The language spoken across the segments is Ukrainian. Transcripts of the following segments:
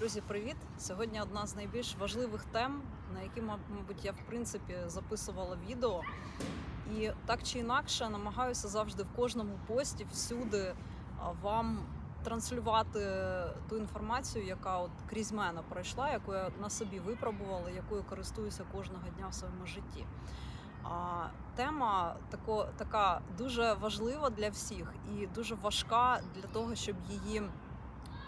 Друзі, привіт! Сьогодні одна з найбільш важливих тем, на які, мабуть, я в принципі записувала відео. І так чи інакше намагаюся завжди в кожному пості всюди вам транслювати ту інформацію, яка от крізь мене пройшла, яку я на собі випробувала, якою користуюся кожного дня в своєму житті. А тема тако, така дуже важлива для всіх і дуже важка для того, щоб її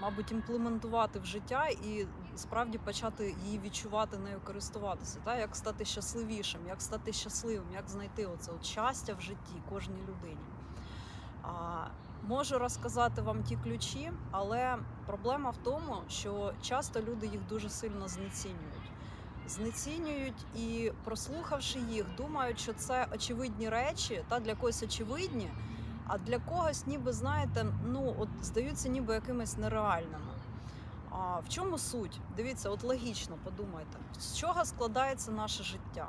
мабуть, імплементувати в життя і справді почати її відчувати, нею користуватися. Та? Як стати щасливішим, як стати щасливим, як знайти оце от щастя в житті кожній людині. А, можу розказати вам ті ключі, але проблема в тому, що часто люди їх дуже сильно знецінюють. Знецінюють і, прослухавши їх, думають, що це очевидні речі, та для когось очевидні, а для когось, ніби знаєте, ну от здаються ніби якимись нереальними. А в чому суть? Дивіться, от логічно подумайте, з чого складається наше життя?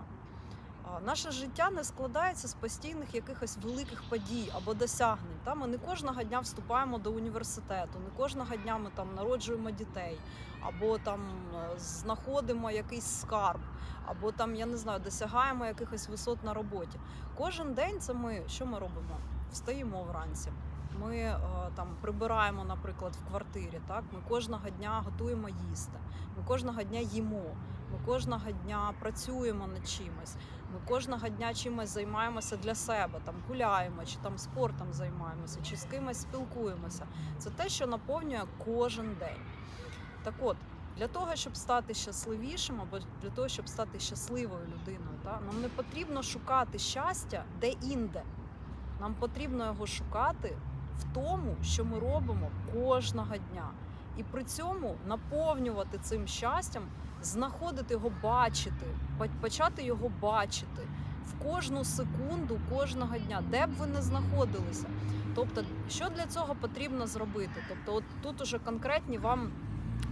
Наше життя не складається з постійних якихось великих подій або досягнень. Та ми не кожного дня вступаємо до університету, не кожного дня ми там народжуємо дітей, або там е, знаходимо якийсь скарб, або там, я не знаю, досягаємо якихось висот на роботі. Кожен день це ми що ми робимо? Встаємо вранці. Ми е, там прибираємо, наприклад, в квартирі. Так, ми кожного дня готуємо їсти. Ми кожного дня їмо. Ми кожного дня працюємо над чимось. Ми кожного дня чимось займаємося для себе, там гуляємо, чи там спортом займаємося, чи з кимось спілкуємося. Це те, що наповнює кожен день. Так от, для того, щоб стати щасливішим, або для того, щоб стати щасливою людиною, та, нам не потрібно шукати щастя де-інде. Нам потрібно його шукати в тому, що ми робимо кожного дня. І при цьому наповнювати цим щастям, знаходити його, бачити, почати його бачити в кожну секунду кожного дня, де б ви не знаходилися. Тобто, що для цього потрібно зробити? Тобто, от тут уже конкретні вам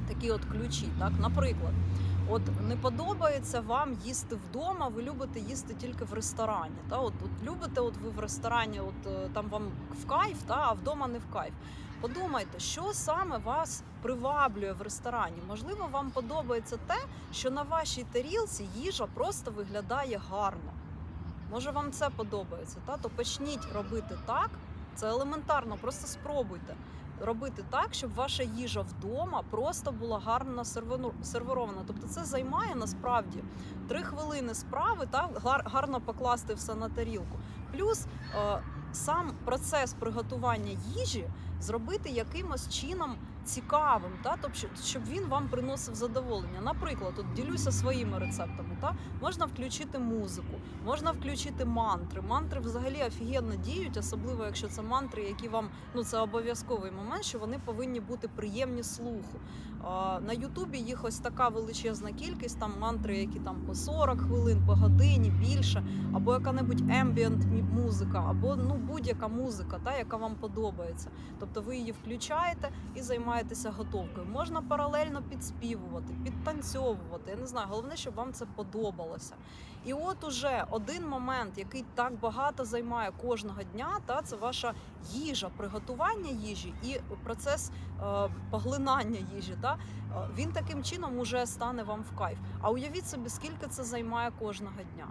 такі от ключі. Так, наприклад, от не подобається вам їсти вдома, ви любите їсти тільки в ресторані. Та от, от любите, от ви в ресторані, от е, там вам в кайф, та а вдома не в кайф. Подумайте, що саме вас приваблює в ресторані. Можливо, вам подобається те, що на вашій тарілці їжа просто виглядає гарно. Може, вам це подобається, та то почніть робити так. Це елементарно, просто спробуйте робити так, щоб ваша їжа вдома просто була гарно сервину- Тобто це займає насправді три хвилини справи, та гар- гарно покласти все на тарілку. Плюс е, сам процес приготування їжі зробити якимось чином цікавим, та тобто, щоб він вам приносив задоволення. Наприклад, от ділюся своїми рецептами. Та можна включити музику, можна включити мантри. Мантри взагалі офігенно діють, особливо якщо це мантри, які вам ну це обов'язковий момент, що вони повинні бути приємні слуху. На Ютубі їх ось така величезна кількість, там мантри, які там по 40 хвилин, по годині більше, або яка-небудь ембієнт музика, або ну будь-яка музика, та яка вам подобається. Тобто ви її включаєте і займаєтеся готовкою. Можна паралельно підспівувати, підтанцьовувати. Я не знаю, головне, щоб вам це подобалося. І от уже один момент, який так багато займає кожного дня, та це ваша їжа, приготування їжі і процес е, поглинання їжі. Та е, він таким чином уже стане вам в кайф. А уявіть собі, скільки це займає кожного дня.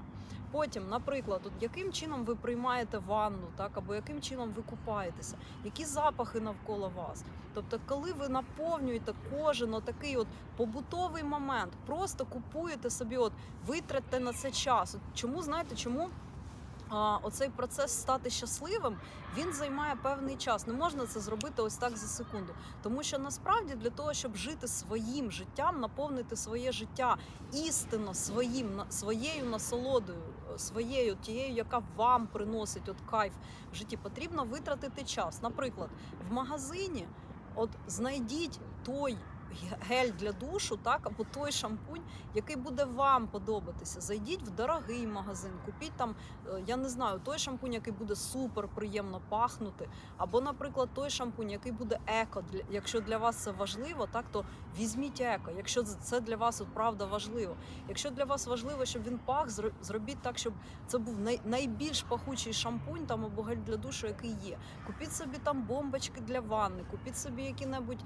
Потім, наприклад, от яким чином ви приймаєте ванну, так або яким чином ви купаєтеся, які запахи навколо вас. Тобто, коли ви наповнюєте кожен такий от побутовий момент, просто купуєте собі, от витратьте на це час. От чому знаєте, чому? Оцей процес стати щасливим він займає певний час. Не можна це зробити ось так за секунду. Тому що насправді для того, щоб жити своїм життям, наповнити своє життя істинно своїм своєю насолодою, своєю тією, яка вам приносить от кайф в житті, потрібно витратити час. Наприклад, в магазині, от знайдіть той. Гель для душу, так або той шампунь, який буде вам подобатися. Зайдіть в дорогий магазин, купіть там, е, я не знаю, той шампунь, який буде супер приємно пахнути, або, наприклад, той шампунь, який буде еко. Якщо для вас це важливо, так то візьміть еко. Якщо це для вас от правда важливо. Якщо для вас важливо, щоб він пах, зро- зробіть так, щоб це був най- найбільш пахучий шампунь там або гель для душу, який є. Купіть собі там бомбочки для ванни, купіть собі які-небудь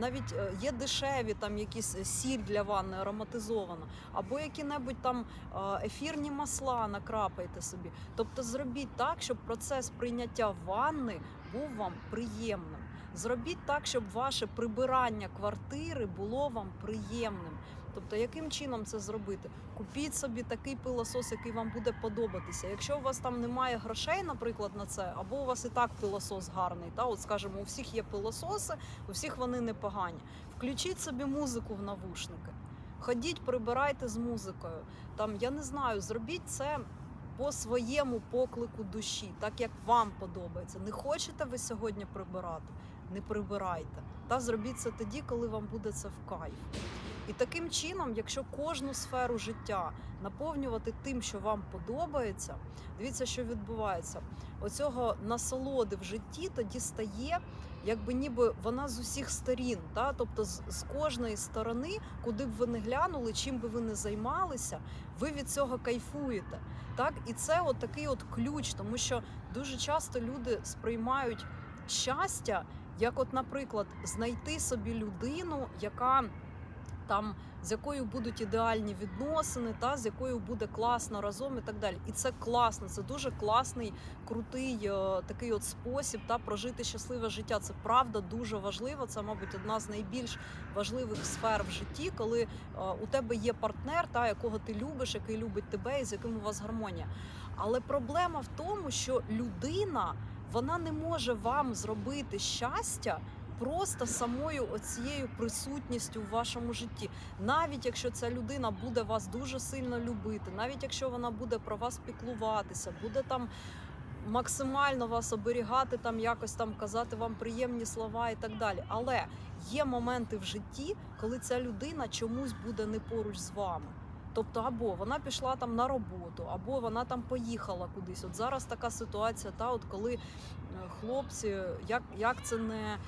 навіть е, є дешеві там якісь е, сіль для ванни ароматизована, або які-небудь там е, ефірні масла накрапайте собі. Тобто зробіть так, щоб процес прийняття ванни був вам приємним. Зробіть так, щоб ваше прибирання квартири було вам приємним. Тобто, яким чином це зробити? Купіть собі такий пилосос, який вам буде подобатися. Якщо у вас там немає грошей, наприклад, на це, або у вас і так пилосос гарний, та от скажімо, у всіх є пилососи, у всіх вони непогані. Включіть собі музику в навушники. Ходіть, прибирайте з музикою. Там я не знаю, зробіть це по своєму поклику душі, так як вам подобається. Не хочете ви сьогодні прибирати? Не прибирайте. Та зробіть це тоді, коли вам буде це в кайф. І таким чином, якщо кожну сферу життя наповнювати тим, що вам подобається, дивіться, що відбувається. Оцього насолоди в житті тоді стає, якби ніби вона з усіх сторін. Та? Тобто з, з кожної сторони, куди б ви не глянули, чим би ви не займалися, ви від цього кайфуєте. Так? І це от такий от ключ, тому що дуже часто люди сприймають щастя, як, от, наприклад, знайти собі людину, яка там з якою будуть ідеальні відносини, та з якою буде класно разом і так далі. І це класно, це дуже класний, крутий е, такий от спосіб та прожити щасливе життя. Це правда дуже важливо. Це, мабуть, одна з найбільш важливих сфер в житті, коли е, у тебе є партнер, та якого ти любиш, який любить тебе і з яким у вас гармонія. Але проблема в тому, що людина вона не може вам зробити щастя просто самою оцією присутністю в вашому житті. Навіть якщо ця людина буде вас дуже сильно любити, навіть якщо вона буде про вас піклуватися, буде там. Максимально вас оберігати, там якось там казати вам приємні слова і так далі. Але є моменти в житті, коли ця людина чомусь буде не поруч з вами. Тобто, або вона пішла там на роботу, або вона там поїхала кудись. От зараз така ситуація, та от коли е, хлопці, як, як це не е,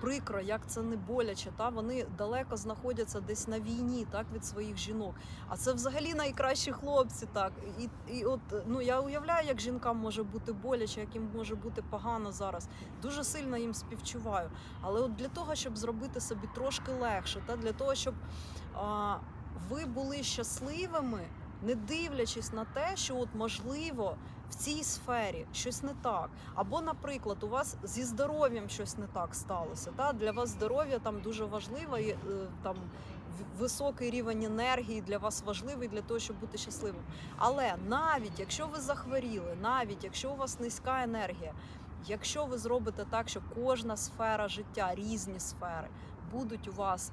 прикро, як це не боляче, та вони далеко знаходяться десь на війні, так від своїх жінок. А це взагалі найкращі хлопці, так і, і от ну я уявляю, як жінкам може бути боляче, як їм може бути погано зараз. Дуже сильно їм співчуваю. Але от для того, щоб зробити собі трошки легше, та для того, щоб ви були щасливими, не дивлячись на те, що от можливо в цій сфері щось не так. Або, наприклад, у вас зі здоров'ям щось не так сталося. Та для вас здоров'я там дуже важливо і е, там. Високий рівень енергії для вас важливий для того, щоб бути щасливим. Але навіть якщо ви захворіли, навіть якщо у вас низька енергія, якщо ви зробите так, що кожна сфера життя, різні сфери будуть у вас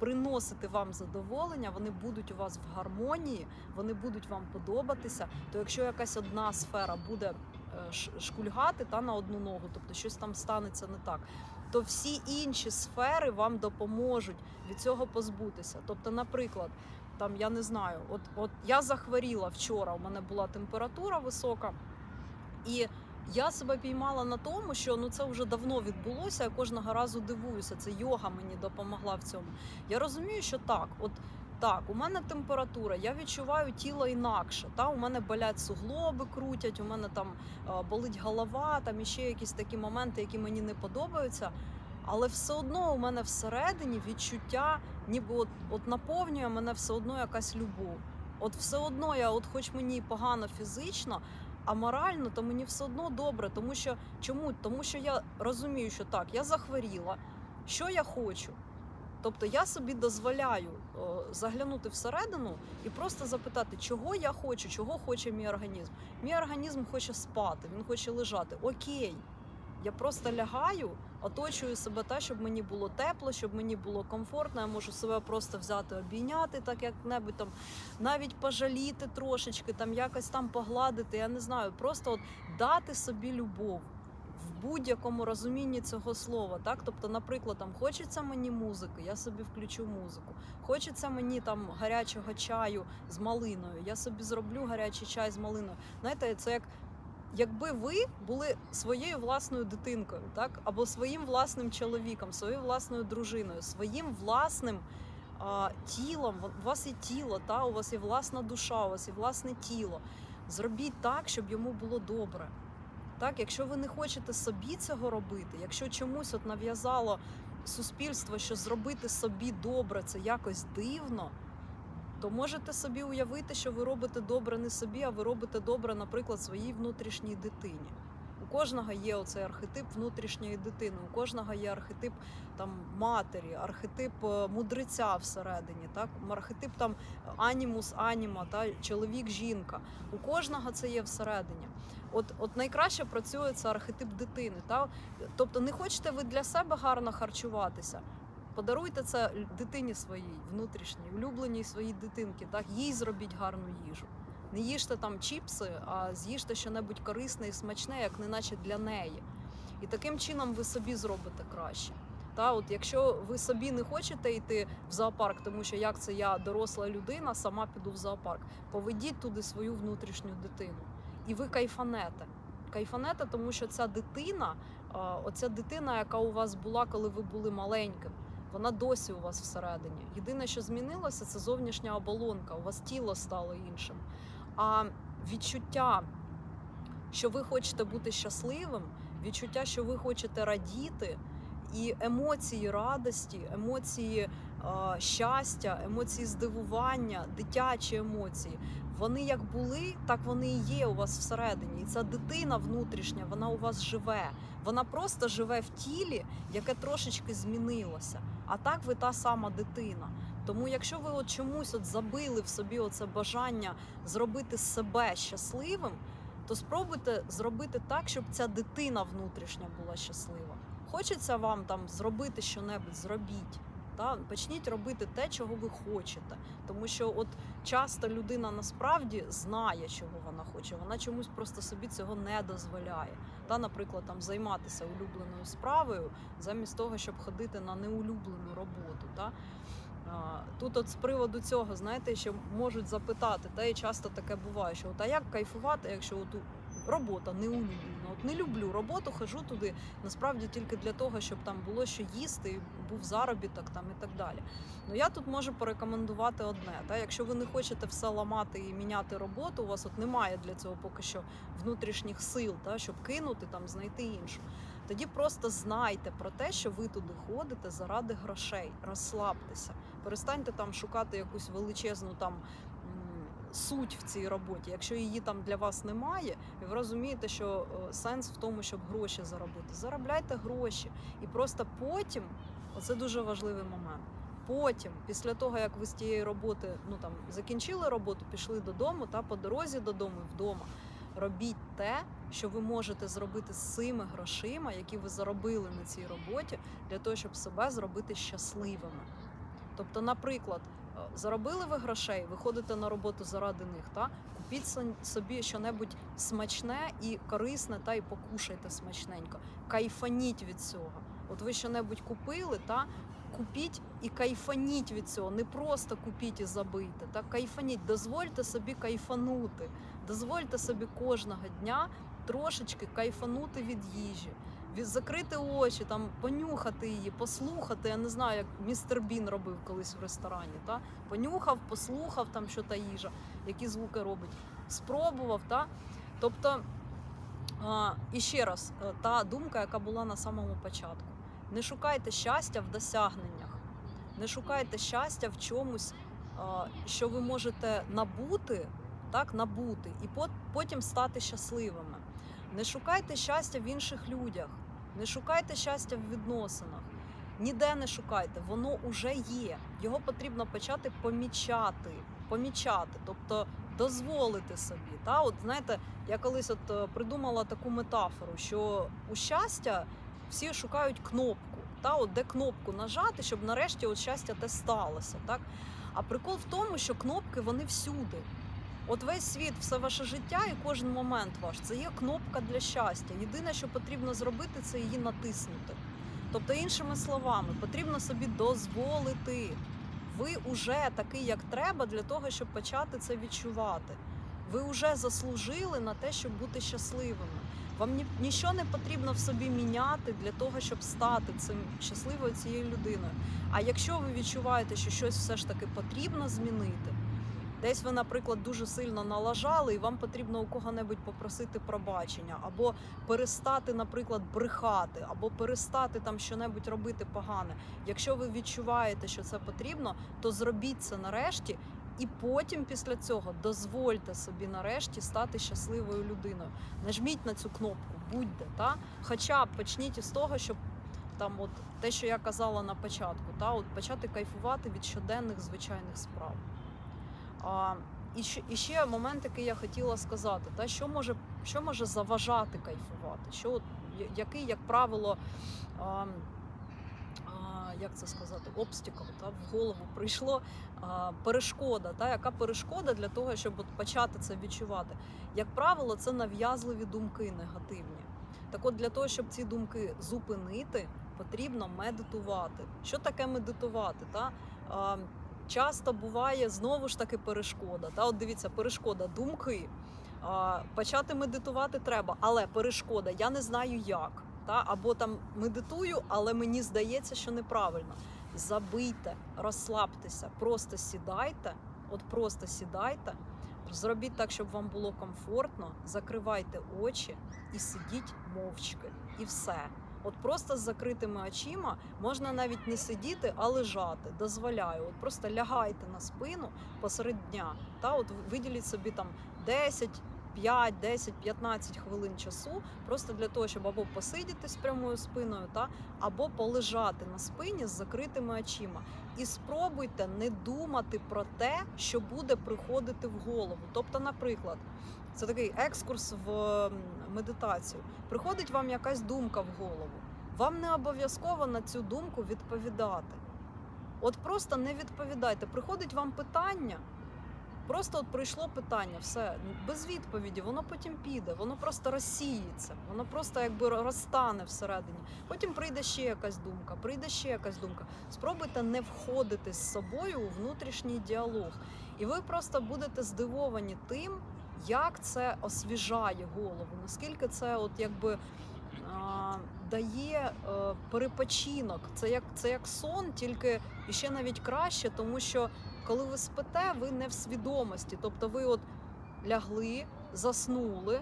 приносити вам задоволення, вони будуть у вас в гармонії, вони будуть вам подобатися. То якщо якась одна сфера буде е, шкульгати та на одну ногу, тобто щось там станеться не так. То всі інші сфери вам допоможуть від цього позбутися. Тобто, наприклад, там я не знаю, от, от я захворіла вчора, у мене була температура висока, і я себе піймала на тому, що ну це вже давно відбулося. Я кожного разу дивуюся. Це йога мені допомогла в цьому. Я розумію, що так, от так, у мене температура, я відчуваю тіло інакше. Та у мене болять суглоби, крутять, у мене там болить голова, там іще якісь такі моменти, які мені не подобаються. Але все одно у мене всередині відчуття, ніби от, от наповнює мене все одно якась любов. От все одно я, от хоч мені погано фізично, морально, то мені все одно добре. Тому що чому? Тому що я розумію, що так, я захворіла. Що я хочу? Тобто я собі дозволяю о, заглянути всередину і просто запитати, чого я хочу, чого хоче мій організм. Мій організм хоче спати, він хоче лежати. Окей, я просто лягаю, оточую себе те, щоб мені було тепло, щоб мені було комфортно. Я можу себе просто взяти, обійняти, так як небудь там, навіть пожаліти трошечки, там якось там погладити. Я не знаю, просто от дати собі любов. В будь-якому розумінні цього слова, так тобто, наприклад, там хочеться мені музики, я собі включу музику. Хочеться мені там гарячого чаю з малиною. Я собі зроблю гарячий чай з малиною. Знаєте, це як якби ви були своєю власною дитинкою, так або своїм власним чоловіком, своєю власною дружиною, своїм власним а, тілом. У вас є тіло, та у вас є власна душа, у вас є власне тіло. Зробіть так, щоб йому було добре. Так, якщо ви не хочете собі цього робити, якщо чомусь от нав'язало суспільство, що зробити собі добре це якось дивно, то можете собі уявити, що ви робите добре не собі, а ви робите добре, наприклад, своїй внутрішній дитині. У кожного є оцей архетип внутрішньої дитини, у кожного є архетип там матері, архетип е, мудреця всередині, так архетип там анімус, аніма, та чоловік, жінка. У кожного це є всередині. От, от найкраще працює це архетип дитини. Та? Тобто, не хочете ви для себе гарно харчуватися. Подаруйте це дитині своїй внутрішній, улюбленій своїй дитинки, так їй зробіть гарну їжу. Не їжте там чіпси, а з'їжте щонебудь корисне і смачне, як неначе для неї. І таким чином ви собі зробите краще. Та, от якщо ви собі не хочете йти в зоопарк, тому що як це я доросла людина, сама піду в зоопарк, поведіть туди свою внутрішню дитину. І ви кайфанете. Кайфанете, тому що ця дитина, оця дитина, яка у вас була, коли ви були маленьким, вона досі у вас всередині. Єдине, що змінилося, це зовнішня оболонка. У вас тіло стало іншим. А відчуття, що ви хочете бути щасливим, відчуття, що ви хочете радіти, і емоції радості, емоції е, щастя, емоції здивування, дитячі емоції. Вони як були, так вони і є у вас всередині. І ця дитина внутрішня, вона у вас живе. Вона просто живе в тілі, яке трошечки змінилося. А так ви та сама дитина. Тому, якщо ви от чомусь от забили в собі оце бажання зробити себе щасливим, то спробуйте зробити так, щоб ця дитина внутрішня була щаслива. Хочеться вам там зробити щонебудь, зробіть. Та? Почніть робити те, чого ви хочете. Тому що от часто людина насправді знає, чого вона хоче. Вона чомусь просто собі цього не дозволяє. Та, наприклад, там займатися улюбленою справою, замість того, щоб ходити на неулюблену роботу. Та? Тут, от з приводу цього, знаєте, ще можуть запитати, та і часто таке буває, що от, а як кайфувати, якщо от робота не улюблена? От не люблю роботу, хожу туди насправді тільки для того, щоб там було що їсти, був заробіток там і так далі. Ну я тут можу порекомендувати одне: та якщо ви не хочете все ламати і міняти роботу, у вас от немає для цього поки що внутрішніх сил, та щоб кинути там, знайти іншу. Тоді просто знайте про те, що ви туди ходите заради грошей, розслабтеся. Перестаньте там шукати якусь величезну там суть в цій роботі. Якщо її там для вас немає, і ви розумієте, що е, сенс в тому, щоб гроші заробити. Заробляйте гроші, і просто потім, оце дуже важливий момент. Потім, після того як ви з тієї роботи ну там закінчили роботу, пішли додому та по дорозі додому і вдома. Робіть те, що ви можете зробити з цими грошима, які ви заробили на цій роботі, для того, щоб себе зробити щасливими. Тобто, наприклад, заробили ви грошей, ви ходите на роботу заради них, та купіть собі щонебудь смачне і корисне, та і покушайте смачненько. Кайфаніть від цього. От ви щонебудь купили, та купіть і кайфаніть від цього. Не просто купіть і забийте. Та кайфаніть, дозвольте собі кайфанути. Дозвольте собі кожного дня трошечки кайфанути від їжі, закрити очі, там понюхати її, послухати. Я не знаю, як містер Бін робив колись в ресторані. Та понюхав, послухав там, що та їжа, які звуки робить, спробував. Та тобто, і ще раз, е, та думка, яка була на самому початку: не шукайте щастя в досягненнях, не шукайте щастя в чомусь, що ви можете набути так набути і потім стати щасливими. Не шукайте щастя в інших людях, не шукайте щастя в відносинах. Ніде не шукайте, воно уже є. Його потрібно почати помічати, помічати, тобто дозволити собі. Та, от знаєте, я колись от придумала таку метафору, що у щастя всі шукають кнопку. Та, от де кнопку нажати, щоб нарешті от щастя те сталося. Так? А прикол в тому, що кнопки вони всюди. От весь світ, все ваше життя і кожен момент ваш це є кнопка для щастя. Єдине, що потрібно зробити, це її натиснути. Тобто, іншими словами, потрібно собі дозволити. Ви вже такий, як треба, для того, щоб почати це відчувати. Ви вже заслужили на те, щоб бути щасливими. Вам ні, нічого не потрібно в собі міняти для того, щоб стати цим щасливою цією людиною. А якщо ви відчуваєте, що щось все ж таки потрібно змінити, Десь ви, наприклад, дуже сильно налажали, і вам потрібно у кого-небудь попросити пробачення, або перестати, наприклад, брехати, або перестати там щонебудь робити погане. Якщо ви відчуваєте, що це потрібно, то зробіть це нарешті. І потім після цього дозвольте собі нарешті стати щасливою людиною. Нажміть на цю кнопку, будьте, та хоча б почніть із того, щоб там, от те, що я казала на початку, та от почати кайфувати від щоденних звичайних справ. А, і, ще, і ще момент, який я хотіла сказати, та що може, що може заважати кайфувати? Що, який, як правило, а, а, як це сказати, обстікл, та, в голову прийшло а, перешкода, та, яка перешкода для того, щоб от почати це відчувати? Як правило, це нав'язливі думки негативні. Так от для того, щоб ці думки зупинити, потрібно медитувати. Що таке медитувати? Та? Часто буває знову ж таки перешкода. Та от дивіться, перешкода думки. Почати медитувати треба, але перешкода, я не знаю як. Та? Або там медитую, але мені здається, що неправильно. Забийте, розслабтеся, просто сідайте, от просто сідайте, зробіть так, щоб вам було комфортно, закривайте очі і сидіть мовчки. І все. От просто з закритими очима можна навіть не сидіти, а лежати. Дозволяю. От просто лягайте на спину посеред дня. Та от виділіть собі там 10, 5, 10, 15 хвилин часу, просто для того, щоб або посидіти з прямою спиною, та або полежати на спині з закритими очима. І спробуйте не думати про те, що буде приходити в голову. Тобто, наприклад, це такий екскурс в медитацію. Приходить вам якась думка в голову. Вам не обов'язково на цю думку відповідати. От просто не відповідайте. Приходить вам питання. Просто от прийшло питання, все без відповіді, воно потім піде, воно просто розсіється, воно просто якби розтане всередині. Потім прийде ще якась думка, прийде ще якась думка. Спробуйте не входити з собою у внутрішній діалог, і ви просто будете здивовані тим, як це освіжає голову, наскільки це, от якби. Дає е, перепочинок, це як це як сон, тільки ще навіть краще, тому що коли ви спите, ви не в свідомості. Тобто ви от лягли, заснули,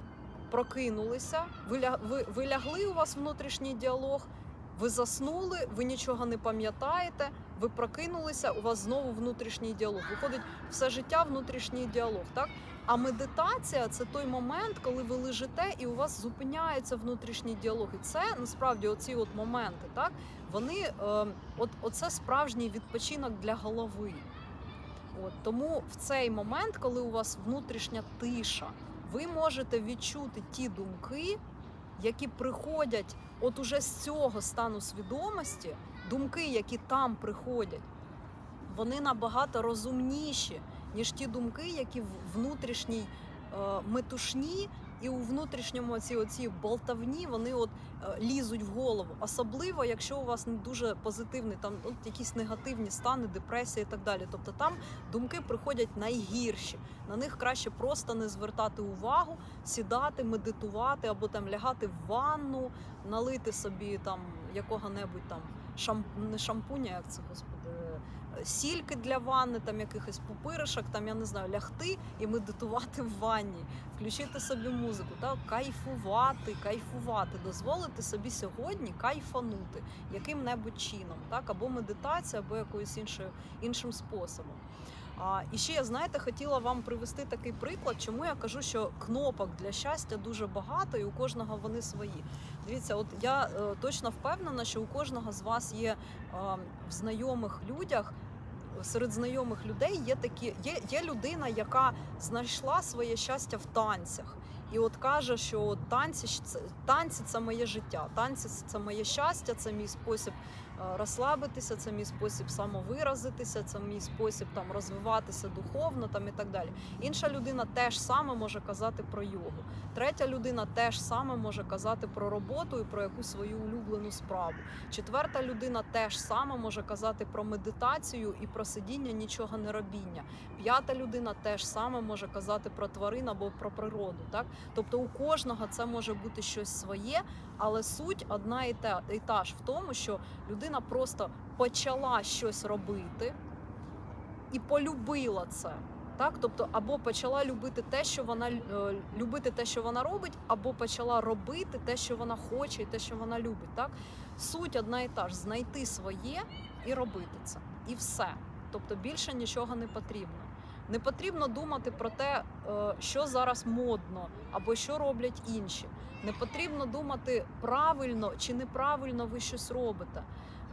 прокинулися, ви, ля- ви, ви лягли, у вас внутрішній діалог, ви заснули, ви нічого не пам'ятаєте, ви прокинулися, у вас знову внутрішній діалог. Виходить все життя внутрішній діалог. Так? А медитація це той момент, коли ви лежите і у вас зупиняється внутрішній діалог. І це насправді оці от моменти, так? Вони е, от, оце справжній відпочинок для голови. От тому в цей момент, коли у вас внутрішня тиша, ви можете відчути ті думки, які приходять от уже з цього стану свідомості, думки, які там приходять, вони набагато розумніші, ніж ті думки, які в внутрішній е, метушні і у внутрішньому ці оці болтавні вони от е, лізуть в голову. Особливо, якщо у вас не дуже позитивний, там от якісь негативні стани, депресія і так далі. Тобто там думки приходять найгірші. На них краще просто не звертати увагу, сідати, медитувати або там лягати в ванну, налити собі там якого-небудь там шам... не шампуня, як це господи. Сільки для ванни, там якихось пупиришок, там я не знаю, лягти і медитувати в ванні, включити собі музику, та кайфувати, кайфувати, дозволити собі сьогодні кайфанути яким-небудь чином, так або медитація, або якоюсь іншою іншим способом. А, і ще я знаєте, хотіла вам привести такий приклад, чому я кажу, що кнопок для щастя дуже багато, і у кожного вони свої. Дивіться, от я е, точно впевнена, що у кожного з вас є е, в знайомих людях. Серед знайомих людей є такі, є, є людина, яка знайшла своє щастя в танцях, і от каже, що танці танці це моє життя, танці це моє щастя, це мій спосіб розслабитися, це мій спосіб самовиразитися, це мій спосіб там розвиватися духовно там і так далі. Інша людина теж саме може казати про йогу. Третя людина теж саме може казати про роботу і про якусь свою улюблену справу. Четверта людина теж саме може казати про медитацію і про сидіння нічого не робіння. П'ята людина теж саме може казати про тварин або про природу. Так, тобто у кожного це може бути щось своє, але суть одна і та, і та ж в тому, що людина просто почала щось робити і полюбила це. Так, тобто, або почала любити те, що вона е, любити те, що вона робить, або почала робити те, що вона хоче, і те, що вона любить. Так, суть одна і та ж знайти своє і робити це, і все. Тобто більше нічого не потрібно. Не потрібно думати про те, е, що зараз модно або що роблять інші. Не потрібно думати правильно чи неправильно ви щось робите.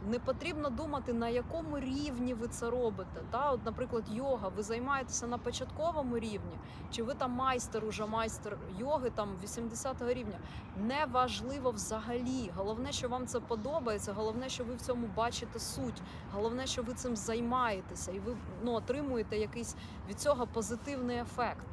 Не потрібно думати, на якому рівні ви це робите. Та? От, наприклад, йога, ви займаєтеся на початковому рівні, чи ви там майстер, уже майстер йоги там 80-го рівня. Неважливо взагалі. Головне, що вам це подобається, головне, що ви в цьому бачите суть. Головне, що ви цим займаєтеся, і ви ну, отримуєте якийсь від цього позитивний ефект.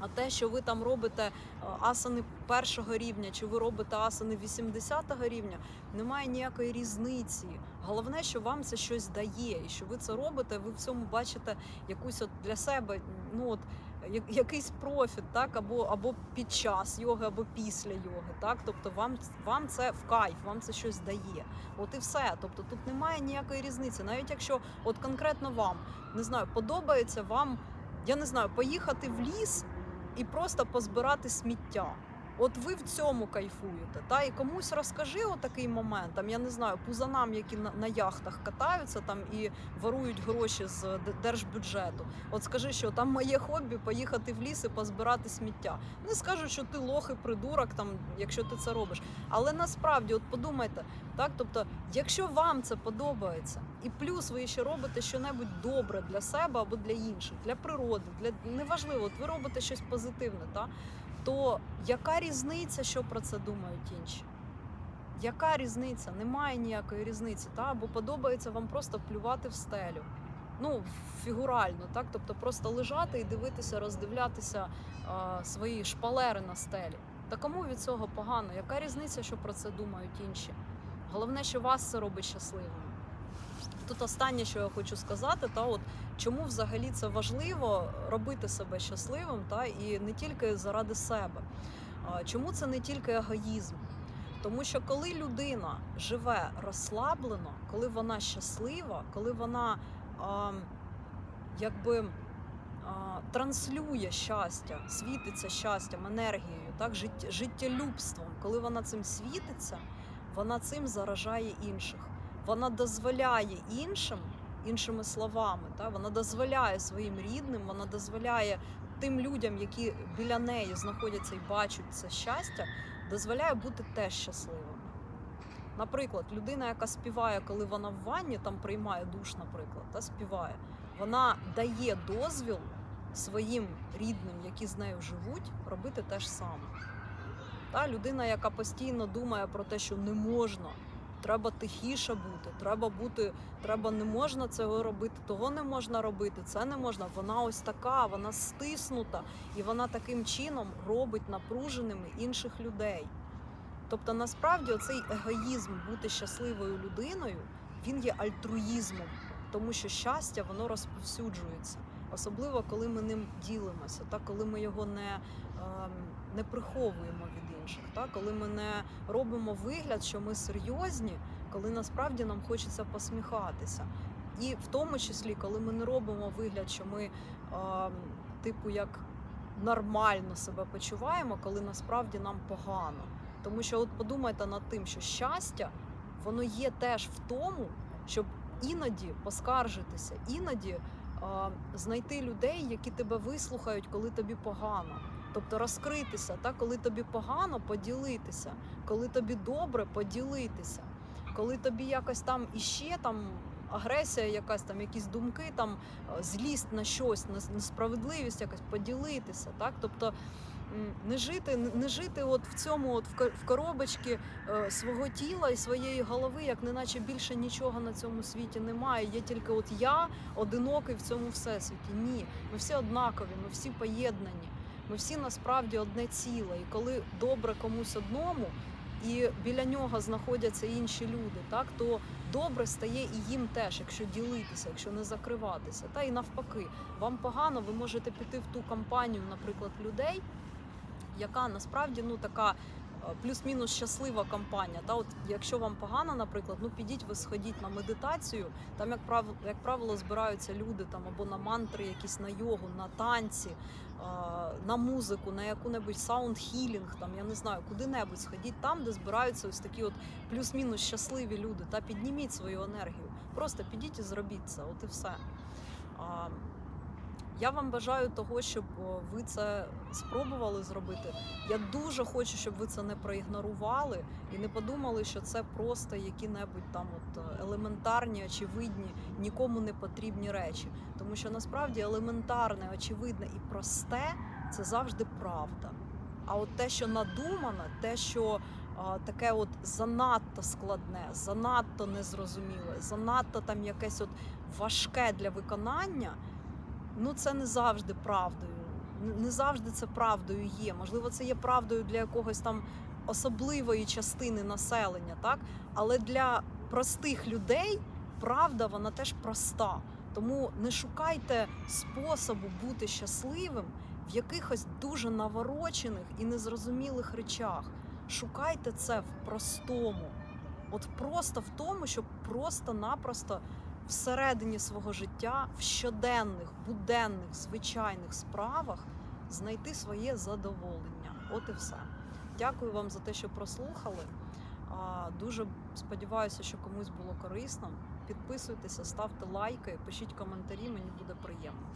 А те, що ви там робите е, асани першого рівня, чи ви робите асани 80-го рівня, немає ніякої різниці. Головне, що вам це щось дає, і що ви це робите, ви в цьому бачите якусь от для себе, ну от якийсь профіт, так, або, або під час йоги, або після йоги. Так? Тобто вам, вам це в кайф, вам це щось дає. От і все. Тобто тут немає ніякої різниці. Навіть якщо от конкретно вам не знаю, подобається вам, я не знаю, поїхати в ліс і просто позбирати сміття. От ви в цьому кайфуєте. Та і комусь розкажи отакий момент. Там я не знаю, пузанам, які на, на яхтах катаються там і ворують гроші з держбюджету. От скажи, що там моє хобі поїхати в ліс і позбирати сміття. Не скажуть, що ти лох і придурок, там, якщо ти це робиш. Але насправді, от подумайте, так, тобто, якщо вам це подобається, і плюс ви ще робите щось добре для себе або для інших, для природи, для неважливо, от ви робите щось позитивне, та, то яка різниця, що про це думають інші? Яка різниця? Немає ніякої різниці, та? або подобається вам просто плювати в стелю. Ну, фігурально, так? Тобто просто лежати і дивитися, роздивлятися а, свої шпалери на стелі. Та кому від цього погано? Яка різниця, що про це думають інші? Головне, що вас це робить щасливим. Тут останнє, що я хочу сказати, та от чому взагалі це важливо робити себе щасливим, та і не тільки заради себе. Чому це не тільки егоїзм? Тому що коли людина живе розслаблено, коли вона щаслива, коли вона а, якби а, транслює щастя, світиться щастям, енергією, так, життя, життєлюбством, коли вона цим світиться, вона цим заражає інших. Вона дозволяє іншим, іншими словами, та, вона дозволяє своїм рідним, вона дозволяє тим людям, які біля неї знаходяться і бачать це щастя, дозволяє бути теж щасливими. Наприклад, людина, яка співає, коли вона в ванні, там приймає душ, наприклад, та співає, вона дає дозвіл своїм рідним, які з нею живуть, робити те ж саме. Та людина, яка постійно думає про те, що не можна, треба тихіше бути, треба бути, треба не можна цього робити, того не можна робити, це не можна. Вона ось така, вона стиснута, і вона таким чином робить напруженими інших людей. Тобто, насправді, оцей егоїзм бути щасливою людиною, він є альтруїзмом, тому що щастя воно розповсюджується, особливо коли ми ним ділимося, та коли ми його не, ем, не приховуємо інших, та коли ми не робимо вигляд, що ми серйозні, коли насправді нам хочеться посміхатися. І в тому числі, коли ми не робимо вигляд, що ми, ем, типу, як нормально себе почуваємо, коли насправді нам погано. Тому що от подумайте над тим, що щастя воно є теж в тому, щоб іноді поскаржитися, іноді е, знайти людей, які тебе вислухають, коли тобі погано. Тобто розкритися, та коли тобі погано, поділитися, коли тобі добре, поділитися, коли тобі якось там іще там агресія, якась там, якісь думки, там е, злість на щось, несправедливість якась поділитися. Так? Тобто не жити, не жити от в цьому, от в коробочці е, свого тіла і своєї голови, як неначе більше нічого на цьому світі немає. Є тільки от я одинокий в цьому всесвіті. Ні, ми всі однакові, ми всі поєднані. Ми всі насправді одне ціле. І коли добре комусь одному, і біля нього знаходяться інші люди, так то добре стає і їм теж, якщо ділитися, якщо не закриватися. Та і навпаки, вам погано, ви можете піти в ту компанію, наприклад, людей, яка насправді ну така. Плюс-мінус щаслива компанія. Та от якщо вам погано, наприклад, ну підіть ви сходіть на медитацію. Там, як правило, як правило, збираються люди там або на мантри, якісь на йогу, на танці, е, на музику, на яку-небудь саунд-хілінг, там я не знаю, куди-небудь сходіть там, де збираються ось такі от плюс-мінус щасливі люди. Та підніміть свою енергію. Просто підіть і зробіть це. От і все. Я вам бажаю того, щоб ви це спробували зробити. Я дуже хочу, щоб ви це не проігнорували і не подумали, що це просто які-небудь там от е, елементарні, очевидні, нікому не потрібні речі. Тому що насправді елементарне, очевидне і просте це завжди правда. А от те, що надумано, те, що а, таке от занадто складне, занадто незрозуміле, занадто там якесь от важке для виконання, ну це не завжди правдою. Не завжди це правдою є. Можливо, це є правдою для якогось там особливої частини населення, так? Але для простих людей правда вона теж проста. Тому не шукайте способу бути щасливим в якихось дуже наворочених і незрозумілих речах. Шукайте це в простому. От просто в тому, щоб просто-напросто всередині свого життя, в щоденних, буденних, звичайних справах знайти своє задоволення. От і все. Дякую вам за те, що прослухали. Дуже сподіваюся, що комусь було корисно. Підписуйтеся, ставте лайки, пишіть коментарі, мені буде приємно.